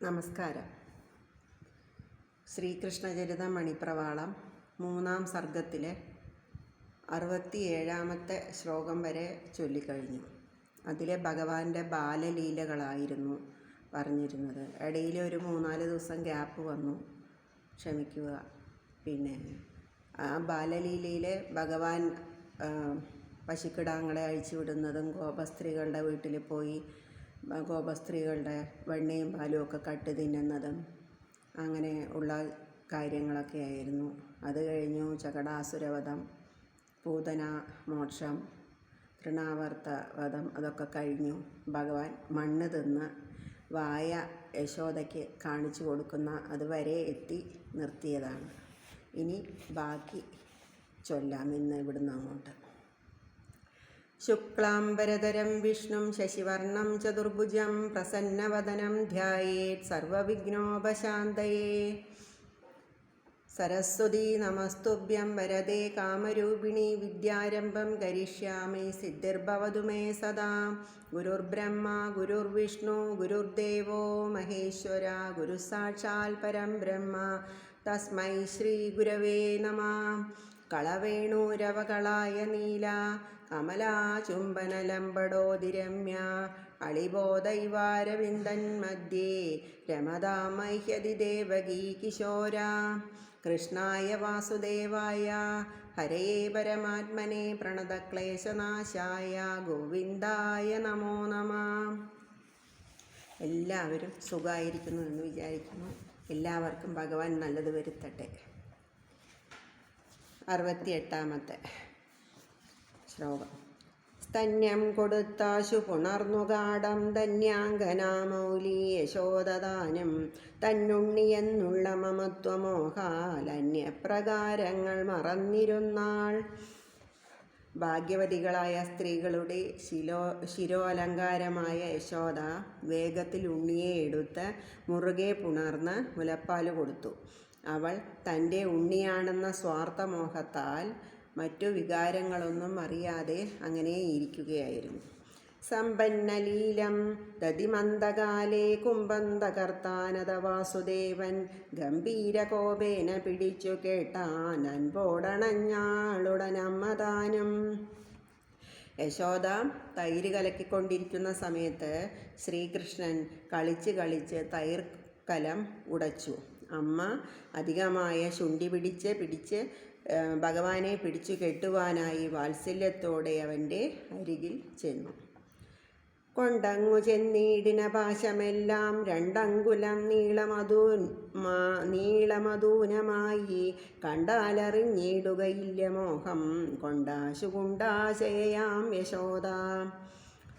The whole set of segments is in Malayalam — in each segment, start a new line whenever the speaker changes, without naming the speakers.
നമസ്കാരം. ശ്രീകൃഷ്ണചരിത മണിപ്രവാളം മൂന്നാം സർഗത്തിലെ അറുപത്തി ഏഴാമത്തെ ശ്ലോകം വരെ ചൊല്ലിക്കഴിഞ്ഞു. അതിലെ ഭഗവാന്റെ ബാലലീലകളായിരുന്നു പറഞ്ഞിരുന്നത്. ഇടയിൽ ഒരു മൂന്നാൽ ദിവസം ഗ്യാപ്പ് വന്നു ക്ഷമിക്കുക. പിന്നെ ആ ബാലലീലയിലെ ഭഗവാൻ പശുക്കിടാങ്ങളെ അഴിച്ചുവിടുന്നതും ഗോപസ്ത്രീകളുടെ വീട്ടിൽ പോയി ഗോപസ്ത്രീകളുടെ വെണ്ണയും പാലും ഒക്കെ കട്ട് തിന്നുന്നതും അങ്ങനെ ഉള്ള കാര്യങ്ങളൊക്കെ ആയിരുന്നു. അത് കഴിഞ്ഞു ചകടാസുരവധം പൂതന മോക്ഷം തൃണാവർത്ത വധം അതൊക്കെ കഴിഞ്ഞു. ഭഗവാൻ മണ്ണ് തിന്ന് വായ യശോദയ്ക്ക് കാണിച്ചു കൊടുക്കുന്ന അതുവരെ എത്തി നിർത്തിയതാണ്. ഇനി ബാക്കി ചൊല്ലാം ഇന്ന് ഇവിടുന്ന് അങ്ങോട്ട്. വിഷ്ണു ശശിവർണം ചതുർഭുജം പ്രസന്നവദനം ധ്യായേത് സർവവിഘ്നോപശാന്തയേ. സരസ്വതി നമസ്തുഭ്യം വരദേ കാമരൂപിണി വിദ്യാരംഭം കരിഷ്യാമി സിദ്ധിർഭവതു മേ സദാ. ഗുരുർബ്രഹ്മ ഗുരുർവിഷ്ണു ഗുരുർദേവോ മഹേശ്വര ഗുരുസാക്ഷാൽ പരം ബ്രഹ്മ തസ്മൈ ശ്രീ ഗുരവേ നമ. കളവേണൂരവകളായ നീല കമലാചുംബനലംബടോതിരമ്യ അളിബോധൈവാരവിന്ദന്മധ്യേ രമതാമഹ്യതി ദേവകീ കിശോര കൃഷ്ണായ വാസുദേവായ ഹരേ പരമാത്മനെ പ്രണതക്ലേശനാശായ ഗോവിന്ദായ നമോ നമ. എല്ലാവരും സുഖമായിരിക്കുന്നു എന്ന് വിചാരിക്കുന്നു. എല്ലാവർക്കും ഭഗവാൻ നല്ലത് വരുത്തട്ടെ. അറുപത്തിയെട്ടാമത്തെ. ശ്ലോകം. സ്തന്യം കൊടുത്താശു പുണർന്നു കാടം ധന്യാങ്കനാമൗലി യശോദാനം തന്നുണ്ണിയെന്നുള്ള മമത്വമോഹാൽ അന്യപ്രകാരങ്ങൾ മറന്നിരുന്നാൾ. ഭാഗ്യവതികളായ സ്ത്രീകളുടെ ശിലോ ശിരോഅലങ്കാരമായ യശോദ വേഗത്തിൽ ഉണ്ണിയെ എടുത്ത് മുറുകെ പുണർന്ന് മുലപ്പാൽ കൊടുത്തു. അവൾ തന്റെ ഉണ്ണിയാണെന്ന സ്വാർത്ഥമോഹത്താൽ മറ്റു വികാരങ്ങളൊന്നും അറിയാതെ അങ്ങനെ ഇരിക്കുകയായിരുന്നു. സമ്പന്നലീലം ദതിമന്ദകാലേ കുംഭന്തകർത്താനത വാസുദേവൻ ഗംഭീരകോപേന പിടിച്ചു കേട്ടാൻ അൻപോടണഞ്ഞാളുടനമ്മതാനും യശോദ തൈര് കലക്കിക്കൊണ്ടിരിക്കുന്ന സമയത്ത് ശ്രീകൃഷ്ണൻ കളിച്ച് കളിച്ച് തൈർ കലം ഉടച്ചു. അമ്മ അധികമായ ശുണ്ടി പിടിച്ച് പിടിച്ച് ഭഗവാനെ പിടിച്ചു കെട്ടുവാനായി വാത്സല്യത്തോടെ അവന്റെ അരികിൽ ചെന്നു. കൊണ്ടങ്ങു ചെന്നീടിന പാശമെല്ലാം രണ്ടങ്കുലം നീളമധൂ മാ- നീളമധൂനമായി കണ്ടാലറിഞ്ഞിടുകയില്ല മോഹം. കൊണ്ടാശു കൊണ്ടാശയാം യശോദ.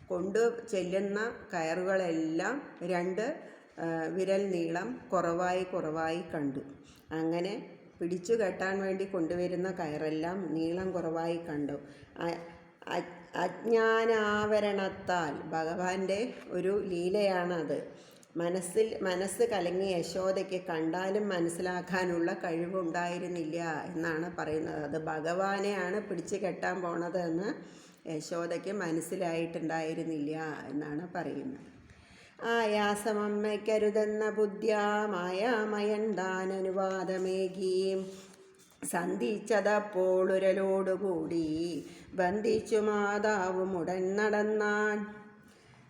കൊണ്ടു ചെല്ലുന്ന കയറുകളെല്ലാം രണ്ട് വിരൽ നീളം കുറവായി കുറവായി കണ്ടു. അങ്ങനെ പിടിച്ചു കെട്ടാൻ വേണ്ടി കൊണ്ടുവരുന്ന കയറെല്ലാം നീളം കുറവായി കണ്ടു. അജ്ഞാനാവരണത്താൽ ഭഗവാന്റെ ഒരു ലീലയാണത്. മനസ്സിൽ മനസ്സ് കലങ്ങി യശോദയ്ക്ക് കണ്ടാലും മനസ്സിലാക്കാനുള്ള കഴിവുണ്ടായിരുന്നില്ല എന്നാണ് പറയുന്നത്. അത് ഭഗവാനെയാണ് പിടിച്ചു കെട്ടാൻ പോണതെന്ന് യശോദയ്ക്ക് മനസ്സിലായിട്ടുണ്ടായിരുന്നില്ല എന്നാണ് പറയുന്നത്. ആയാസമമ്മയ്ക്കരുതെന്ന ബുദ്ധ്യാ മായാമയൻ താനനുവാദമേകി സന്ധിച്ചതപ്പോളുരലോടുകൂടി ബന്ധിച്ചു മാതാവും ഉടൻ നടന്നാൻ.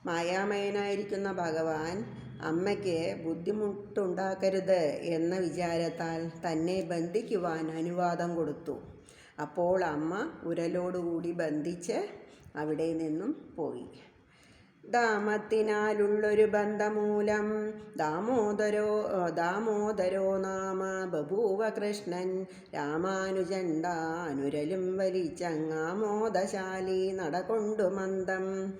മായാമയനായിരിക്കുന്ന ഭഗവാൻ അമ്മയ്ക്ക് ബുദ്ധിമുട്ടുണ്ടാക്കരുത് എന്ന വിചാരത്താൽ തന്നെ ബന്ധിക്കുവാൻ അനുവാദം കൊടുത്തു. അപ്പോൾ അമ്മ ഉരലോടുകൂടി ബന്ധിച്ച് അവിടെ നിന്നും പോയി. ദാമത്തിനാലുള്ളൊരു ബന്ധമൂലം ദാമോദരോ ദാമോദരോ നാമ ബഭൂവ കൃഷ്ണൻ. രാമാനുജണ്ടാനുരലും വലിച്ചങ്ങാമോദശാലി നടകൊണ്ടു മന്ദം.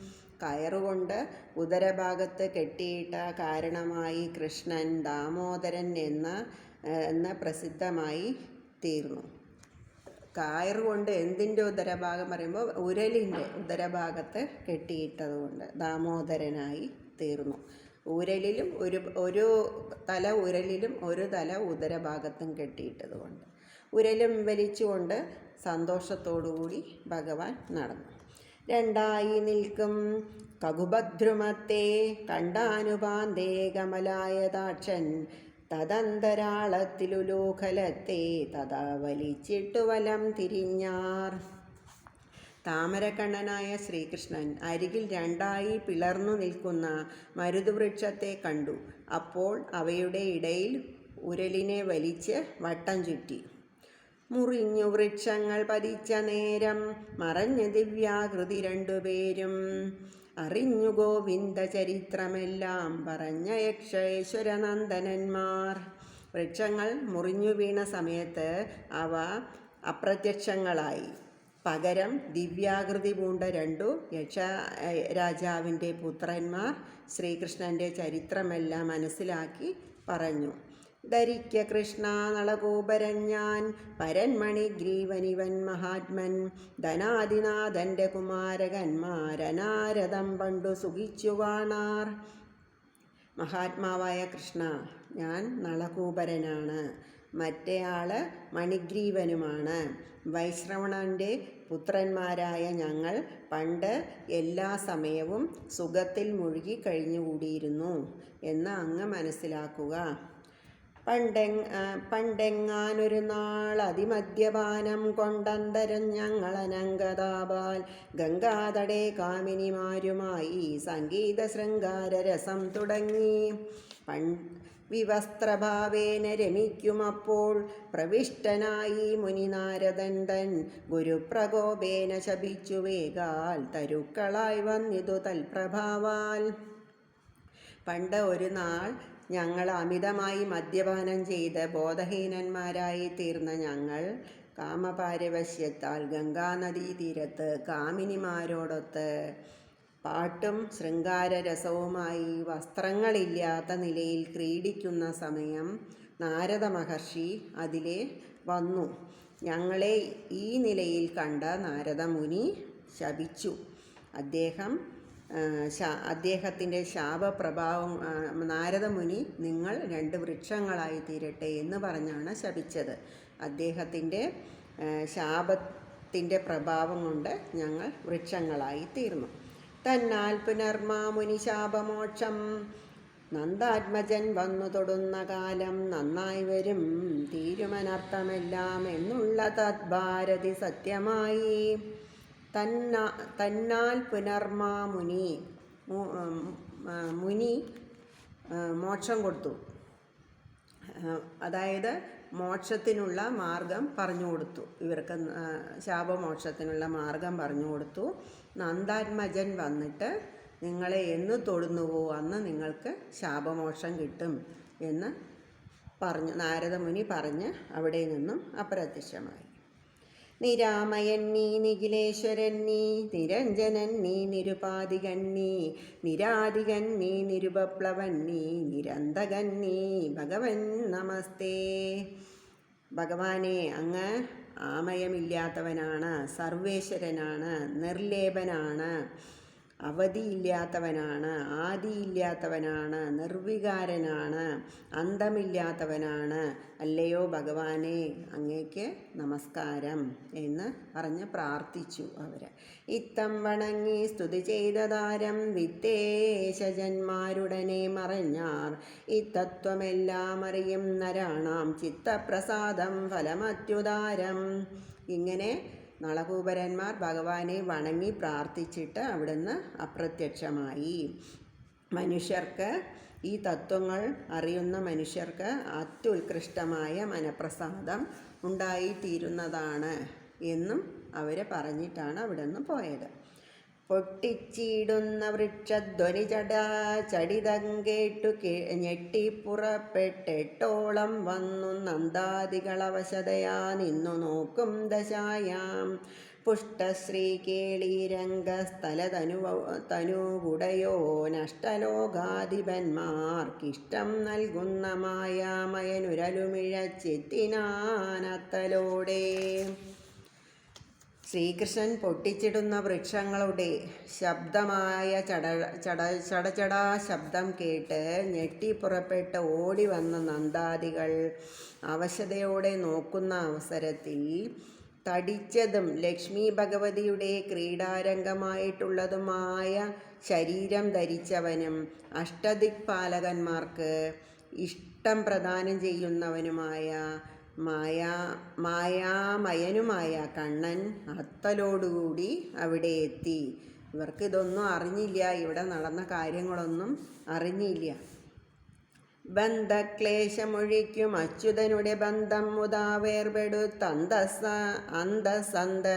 കയറുകൊണ്ട് ഉദരഭാഗത്ത് കെട്ടിയിട്ട കാരണമായി കൃഷ്ണൻ ദാമോദരൻ എന്ന എന്ന പ്രസിദ്ധമായി തീർന്നു. കയറുകൊണ്ട് എന്തിന്റെ ഉദരഭാഗം പറയുമ്പോൾ ഉരലിന്റെ ഉദരഭാഗത്ത് കെട്ടിയിട്ടത് കൊണ്ട് ദാമോദരനായി തീർന്നു. ഉരലിലും ഒരു ഒരു തല ഉരലിലും ഒരു തല ഉദരഭാഗത്തും കെട്ടിയിട്ടത് കൊണ്ട് ഉരലും വലിച്ചുകൊണ്ട് സന്തോഷത്തോടുകൂടി ഭഗവാൻ നടന്നു. രണ്ടായി നിൽക്കും. കകുഭദ്രുമത്തെ കണ്ടാനുപാന്തേ കമലായതാക്ഷൻ. തദന്തരാളത്തിലുലൂഖലത്തെ തഥാ വലിച്ചിട്ടു വലം തിരിഞ്ഞാർ. താമരക്കണ്ണനായ ശ്രീകൃഷ്ണൻ അരികിൽ രണ്ടായി പിളർന്നു നിൽക്കുന്ന മരുതുവൃക്ഷത്തെ കണ്ടു. അപ്പോൾ അവയുടെ ഇടയിൽ ഉരലിനെ വലിച്ച് വട്ടം ചുറ്റി. മുറിഞ്ഞു വൃക്ഷങ്ങൾ പതിച്ച നേരം മറഞ്ഞ ദിവ്യാകൃതി രണ്ടുപേരും അറിഞ്ഞു ഗോവിന്ദ ചരിത്രമെല്ലാം പറഞ്ഞ യക്ഷേശ്വരനന്ദനന്മാർ. വൃക്ഷങ്ങൾ മുറിഞ്ഞു വീണ സമയത്ത് അവ അപ്രത്യക്ഷങ്ങളായി. പകരം ദിവ്യാകൃതി പൂണ്ട രണ്ടു യക്ഷ രാജാവിന്റെ പുത്രന്മാർ ശ്രീകൃഷ്ണന്റെ ചരിത്രമെല്ലാം മനസ്സിലാക്കി പറഞ്ഞു. ധരിക്ക കൃഷ്ണ നളകൂപരൻ ഞാൻ. പരന്മണി ഗ്രീവനിവൻ മഹാത്മൻ. ധനാദിനാഥന്റെ കുമാരകന്മാരനാരദം പണ്ടു സുഖിച്ചു കാണാർ മഹാത്മാവായ കൃഷ്ണ ഞാൻ നളകൂപരനാണ് മറ്റേയാൾ മണിഗ്രീവനുമാണ്. വൈശ്രവണന്റെ പുത്രന്മാരായ ഞങ്ങൾ പണ്ട് എല്ലാ സമയവും സുഖത്തിൽ മുഴുകി കഴിഞ്ഞുകൂടിയിരുന്നു. എന്ന് അങ്ങ് മനസ്സിലാക്കുക. പണ്ടെങ് പണ്ടെങ്ങാനൊരു നാൾ അതിമദ്യപാനം കൊണ്ടന്തരം ഞങ്ങളനങ്കതാപാൽ ഗംഗാതടേ കാമിനിമാരുമായി സംഗീത ശൃംഗാര രസം തുടങ്ങി. പൺ വിവസ്ത്രഭാവേന രമിക്കുമപ്പോൾ പ്രവിഷ്ടനായി മുനിനാരദൻ ഗുരുപ്രകോപേന ശപിച്ചു വേഗാൽ തരുക്കളായി വന്നിതു തൽപ്രഭാവാൽ. പണ്ട് ഒരു നാൾ ഞങ്ങൾ അമിതമായി മദ്യപാനം ചെയ്ത് ബോധഹീനന്മാരായി തീർന്ന ഞങ്ങൾ കാമപാരവശ്യത്താൽ ഗംഗാനദീ തീരത്ത് കാമിനിമാരോടൊത്ത് പാട്ടും ശൃംഗാരരസവുമായി വസ്ത്രങ്ങളില്ലാത്ത നിലയിൽ ക്രീഡിക്കുന്ന സമയം നാരദ മഹർഷി അതിലെ വന്നു. ഞങ്ങളെ ഈ നിലയിൽ കണ്ട നാരദമുനി ശപിച്ചു. അദ്ദേഹം അദ്ദേഹത്തിന്റെ ശാപപ്രഭാവം നാരദമുനി നിങ്ങൾ രണ്ട് വൃക്ഷങ്ങളായി തീരട്ടെ എന്ന് പറഞ്ഞാണ് ശപിച്ചത്. അദ്ദേഹത്തിന്റെ ശാപത്തിന്റെ പ്രഭാവം കൊണ്ട് ഞങ്ങൾ വൃക്ഷങ്ങളായി തീർന്നു. തന്നാൽ പുനർമാമുനി ശാപമോക്ഷം. നന്ദാത്മജൻ വന്നു തൊടുന്ന കാലം നന്നായി വരും. തീരുമനർത്ഥമെല്ലാം എന്നുള്ള തദ്ഭാരതി സത്യമായി. തന്നാ തന്നാൽ പുനർമാ മുനി മുനി മോക്ഷം കൊടുത്തു. അതായത് മോക്ഷത്തിനുള്ള മാർഗം പറഞ്ഞു കൊടുത്തു. ഇവർക്ക് ശാപമോക്ഷത്തിനുള്ള മാർഗം പറഞ്ഞു കൊടുത്തു. നന്ദാത്മജൻ വന്നിട്ട് നിങ്ങളെ എന്ന് തൊടുന്നുവോ അന്ന് നിങ്ങൾക്ക് ശാപമോക്ഷം കിട്ടും എന്ന് പറഞ്ഞു. നാരദമുനി പറഞ്ഞ് അവിടെ നിന്നും അപ്രത്യക്ഷമായി. നിരാമയൻ നീ നിഖിലേശ്വരൻ നീ നിരഞ്ജനൻ നീ നിരുപാധികൻ നീ നിരാധികൻ നീ നിരുപപ്ലവൻ നീ നിരന്തകൻ നീ ഭഗവൻ നമസ്തേ. ഭഗവാനെ അങ്ങ് ആമയമില്ലാത്തവനാണ് സർവേശ്വരനാണ് നിർലേപനാണ് അവധിയില്ലാത്തവനാണ് ആദിയില്ലാത്തവനാണ് നിർവികാരനാണ് അന്തമില്ലാത്തവനാണ്. അല്ലയോ ഭഗവാനെ അങ്ങേക്ക് നമസ്കാരം എന്ന് പറഞ്ഞ് പ്രാർത്ഥിച്ചു അവർ ഇത്തം വണങ്ങി സ്തുതി ചെയ്ത താരം വിത്തേശജന്മാരുടനെ മറഞ്ഞാർ. ഇത്തത്വമെല്ലാം അറിയും നരാണാം ചിത്തപ്രസാദം ഫലമത്യുദാരം ഇങ്ങനെ നളകൂപരന്മാർ ഭഗവാനെ വണങ്ങി പ്രാർത്ഥിച്ചിട്ട് അവിടുന്ന് അപ്രത്യക്ഷമായി. മനുഷ്യർക്ക് ഈ തത്വങ്ങൾ അറിയുന്ന മനുഷ്യർക്ക് അത്യുത്കൃഷ്ടമായ മനപ്രസാദം ഉണ്ടായിത്തീരുന്നതാണ് എന്നും അവരെ പറഞ്ഞിട്ടാണ് അവിടെ നിന്ന് പോയത്. പൊട്ടിച്ചിടുന്ന വൃക്ഷധ്വനി ചടാ ചടിതം കേട്ടു ഞെട്ടിപ്പുറപ്പെട്ടെട്ടോളം വന്നു നന്ദാദികളവശതയാ നിന്നു നോക്കും ദശായാം. പുഷ്ടശ്രീ കേളീരംഗസ്ഥലതനു തനുകുടയോ നഷ്ടലോകാധിപന്മാർക്കിഷ്ടം നൽകുന്ന മായാമയനുരലുമിഴച്ചെത്തിനാനത്തലോടെ. ശ്രീകൃഷ്ണൻ പൊട്ടിച്ചിടുന്ന വൃക്ഷങ്ങളുടെ ശബ്ദമായ ചട ചട ചടചടാ ശബ്ദം കേട്ട് ഞെട്ടിപ്പുറപ്പെട്ട് ഓടി വന്ന നന്ദാദികൾ അവശതയോടെ നോക്കുന്ന അവസരത്തിൽ തടിച്ചതും ലക്ഷ്മി ഭഗവതിയുടെ ക്രീഡാരംഗമായിട്ടുള്ളതുമായ ശരീരം ധരിച്ചവനും അഷ്ടദിക്പാലകന്മാർക്ക് ഇഷ്ടം പ്രദാനം ചെയ്യുന്നവനുമായ മായാ മായാമയനുമായ കണ്ണൻ അത്തലോടുകൂടി അവിടെ എത്തി ഇവർക്ക് ഇതൊന്നും അറിഞ്ഞില്ല. ഇവിടെ നടന്ന കാര്യങ്ങളൊന്നും അറിഞ്ഞില്ല. ബന്ധക്ലേശമൊഴിക്കും. അച്യുതനുടെ ബന്ധം മുതാ വേർപെടുത്തന്തസ അന്തസന്ത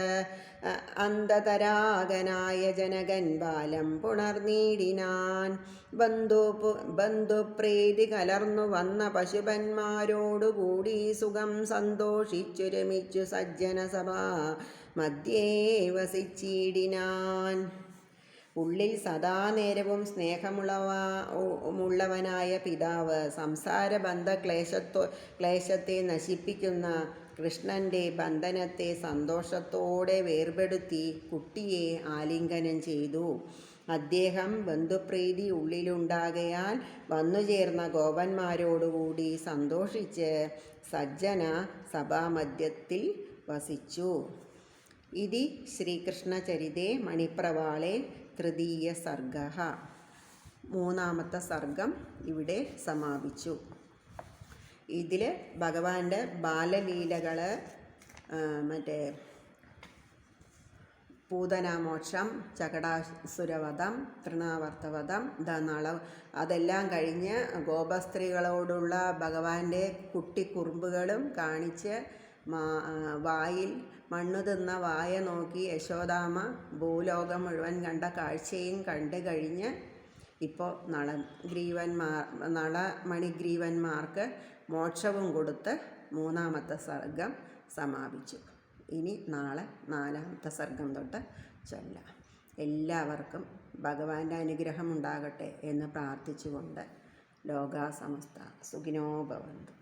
അന്തതരാഗനായ ജനകൻ ബാലം പുണർനീടിനാൻ ബന്ധു ബന്ധുപ്രീതി കലർന്നു വന്ന പശുപന്മാരോടുകൂടി സുഖം സന്തോഷിച്ചു രമിച്ചു സജ്ജനസഭ മധ്യേ വസിച്ചിടിനാൻ. ഉള്ളിൽ സദാ നേരവും മുള്ളവനായ പിതാവ് സംസാരബന്ധ ക്ലേശത്തോ ക്ലേശത്തെ നശിപ്പിക്കുന്ന കൃഷ്ണന്റെ ബന്ധനത്തെ സന്തോഷത്തോടെ വേർപെടുത്തി കുട്ടിയെ ആലിംഗനം ചെയ്തു. അദ്ദേഹം ബന്ധുപ്രീതി ഉള്ളിലുണ്ടാകയാൽ വന്നുചേർന്ന ഗോപന്മാരോടുകൂടി സന്തോഷിച്ച് സജ്ജന സഭാമധ്യത്തിൽ വസിച്ചു. ഇതി ശ്രീകൃഷ്ണചരിതേ മണിപ്രവാളെ തൃതീയ സർഗ. മൂന്നാമത്തെ സർഗം ഇവിടെ സമാപിച്ചു. ഇതിൽ ഭഗവാന്റെ ബാലലീലകൾ മറ്റേ പൂതനാമോക്ഷം ചകടാസുരവധം തൃണാവർത്തവധം ധനാള അതെല്ലാം കഴിഞ്ഞ് ഗോപസ്ത്രീകളോടുള്ള ഭഗവാന്റെ കുട്ടിക്കുറുമ്പുകളും കാണിച്ച് വായിൽ മണ്ണു തിന്ന വായ നോക്കി യശോദാമ ഭൂലോകം മുഴുവൻ കണ്ട കാഴ്ചയും കണ്ടു കഴിഞ്ഞ് ഇപ്പോൾ നളഗ്രീവന്മാർ നളമണിഗ്രീവന്മാർക്ക് മോക്ഷവും കൊടുത്ത് മൂന്നാമത്തെ സർഗം സമാപിച്ചു. ഇനി നാളെ നാലാമത്തെ സർഗം തൊട്ട് ചൊല്ലാം. എല്ലാവർക്കും ഭഗവാന്റെ അനുഗ്രഹം ഉണ്ടാകട്ടെ എന്ന് പ്രാർത്ഥിച്ചുകൊണ്ട് ലോകാസമസ്ത. സുഖിനോ ഭവന്തു.